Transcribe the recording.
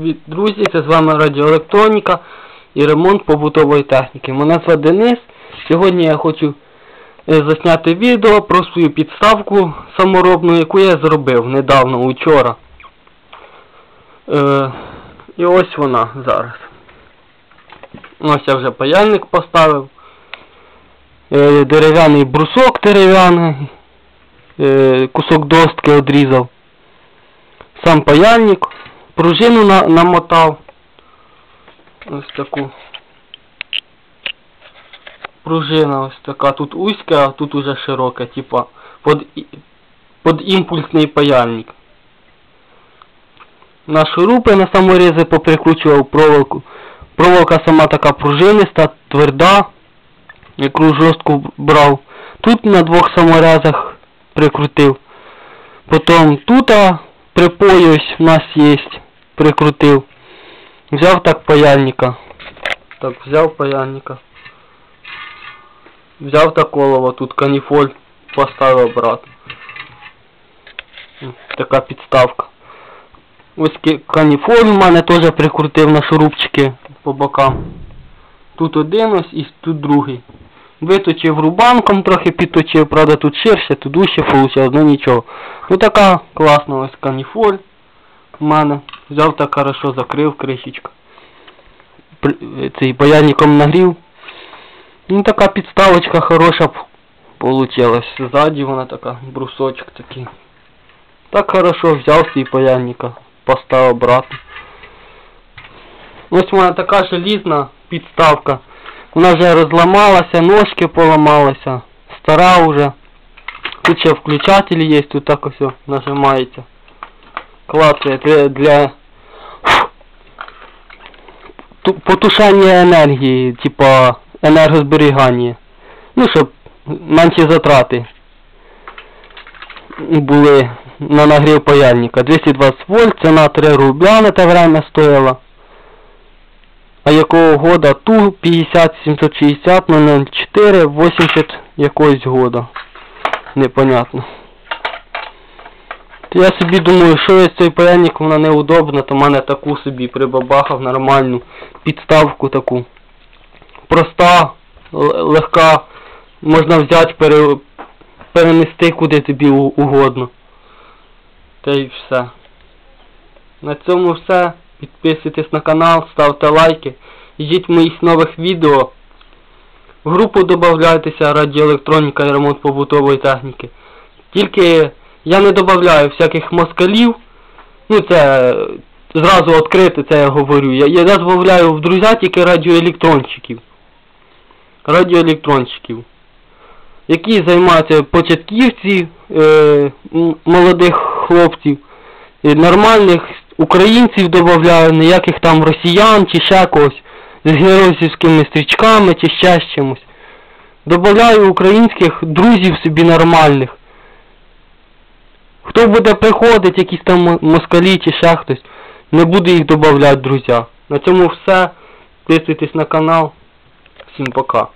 Привіт, друзі! Це з вами Радіоелектроніка і ремонт побутової техніки. Мене звати Денис. Сьогодні я хочу е, засняти відео про свою підставку саморобну, яку я зробив недавно, учора. Е, і ось вона зараз. Ось я вже паяльник поставив. Е, дерев'яний брусок дерев'яний. Е, кусок достки одрізав. Сам паяльник пружину на, намотав. Ось таку. Пружина ось така. Тут узька, а тут уже широка, типа под, под імпульсний паяльник. На шурупи на саморези поприкручував проволоку. Проволока сама така пружиниста, тверда, яку жорстку брав. Тут на двох саморезах прикрутив. Потім тут а, припой ось у нас є. Прикрутив. Взяв так паяльника. Так, взяв паяльника. Взяв так олово, тут каніфоль поставив обратно. М, Така підставка. Ось каніфоль у мене теж прикрутив на шурупчики по бокам. Тут один ось і тут другий. Виточив рубанком, трохи підточив, правда тут ширше, тут дужче вийшло, ну нічого. Ну така класна ось каніфоль у мене. Взяв так хорошо, закрив кришечку. Цей паяльником нагрів. Ну така підставочка хороша получилась. Ззаді вона така, брусочок такий. Так хорошо взяв свій паяльника, поставив обратно. Ось мене така желізна підставка. Вона вже розламалася, ножки поламалися. Стара вже. Тут ще включатель є, тут так ось нажимається. Клацає для, для ту- потушання енергії, типа енергозберігання. Ну, щоб менші затрати були на нагрів паяльника. 220 вольт, ціна 3 рубля на те время стоїла. Якого года? Ту 50 760 004 80 якогось года. Непонятно. То я собі думаю, що я цей паяльник, вона неудобна, то в мене таку собі прибабахав нормальну підставку таку. Проста, легка, можна взяти, пере, перенести куди тобі угодно. Та й все. На цьому все. Підписуйтесь на канал, ставте лайки. Йдіть в моїх нових відео. В групу додавайтеся радіоелектроніка і ремонт побутової техніки. Тільки я не додаю всяких москалів. Ну це е, зразу відкрито це я говорю. Я, я додаю в друзя тільки радіоелектронщиків. Радіоелектронщиків. Які займаються початківці е, молодих хлопців. Нормальних українців додаю, ніяких там росіян чи ще когось з геройськими стрічками чи ще з чимось. Добавляю українських друзів собі нормальних. Хто буде приходити, якісь там москалі чи ще хтось, не буду їх додавати, друзі. На цьому все. Підписуйтесь на канал. Всім пока.